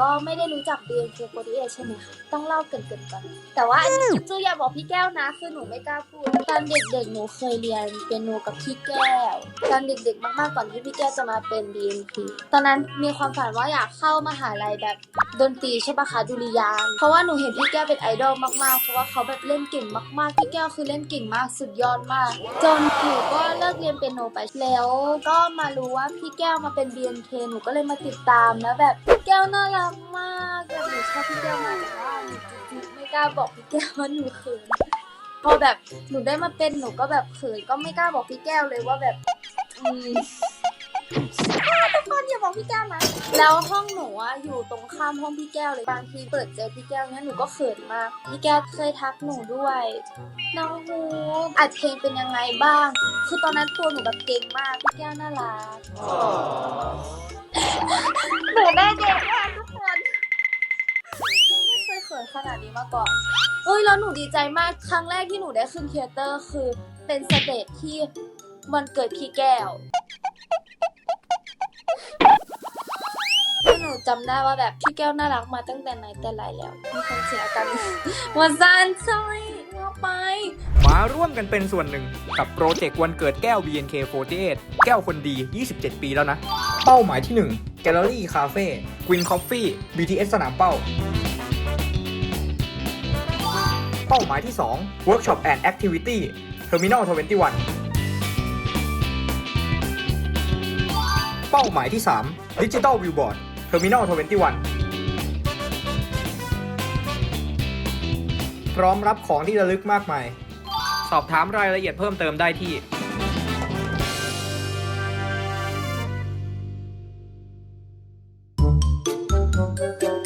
ก็ไม่ได้รู้จัก BNK48 ใช่ไหมคะต้องเล่าเกินๆก่อนแต่ว่าอันนี้จูอย่าบอกพี่แก้วนะคือหนูไม่กล้าพูดตอนเด็กๆหนูเคยเรียนเปียโนกับพี่แก้วตอนเด็กๆมากๆก่อนที่พี่แก้วจะมาเป็น BNK ตอนนั้นมีความฝันว่าอยากเข้ามหาลัยแบบดนตรีใช่ปะคะดุริยางเพราะว่าหนูเห็นพี่แก้วเป็นไอดอลมากๆเพราะว่าเขาแบบเล่นเก่งมากๆพี่แก้วคือเล่นเก่งมากสุดยอดมาก จนหนูก็เลิกเรียนเปียโนไปแล้ว ก็มารู้ว่าพี่แก้วมาเป็น BNK หนูก็เลยมาติดตามแล้วแบบ ก้วน่ารักมากแบบหนูชอบพี่แก้วมากแต่ว่าหนูไม่กล้าบอกพี่แก้วว่าหนูเขินพอแบบหนูได้มาเป็นหนูก็แบบเขินก็ไม่กล้าบอกพี่แก้วเลยว่าแบบอืมทุกคนอย่าบอกพี่แก้วนะแล้วห้องหนูอะอยู่ตรงข้ามห้องพี่แก้วเลยบางทีเปิดเจอพี่แก้วเนี่ยหนูก็เขินมากพี่แก้วเคยทักหนูด้วยน้องฮูอัดเพลงเป็นยังไงบ้าง คือตอนนั้นตัวหนูแบบเก่งมากพี่แก้วน่ารัก ขินขนาดนี้มาก่อน เอ้ยแล้วหนูดีใจมากครั้งแรกที่หนูได้ขึ้นเทเตอร์คือเป็นสเตจที่วันเกิดพี่แก้วหนูจำได้ว่าแบบพี่แก้วน่ารักมาตั้งแต่ไหนแต่ไรแล้ว มีคนเสียกันวันซันใช่ว่าไป มาร่วมกันเป็นส่วนหนึ่งกับโปรเจกต์วันเกิดแก้ว BNK48 แก้วคนดี 27 ปีแล้วนะ เป้าหมายที่ 1 Gallery Cafe Green Coffee BTS สนามเป้า เป้าหมายที่ 2 Workshop and Activity Terminal 21 เป้าหมายที่ 3 Digital Billboard Terminal 21 พร้อมรับของที่ระลึกมากมาย สอบถามรายละเอียดเพิ่มเติมได้ที่เ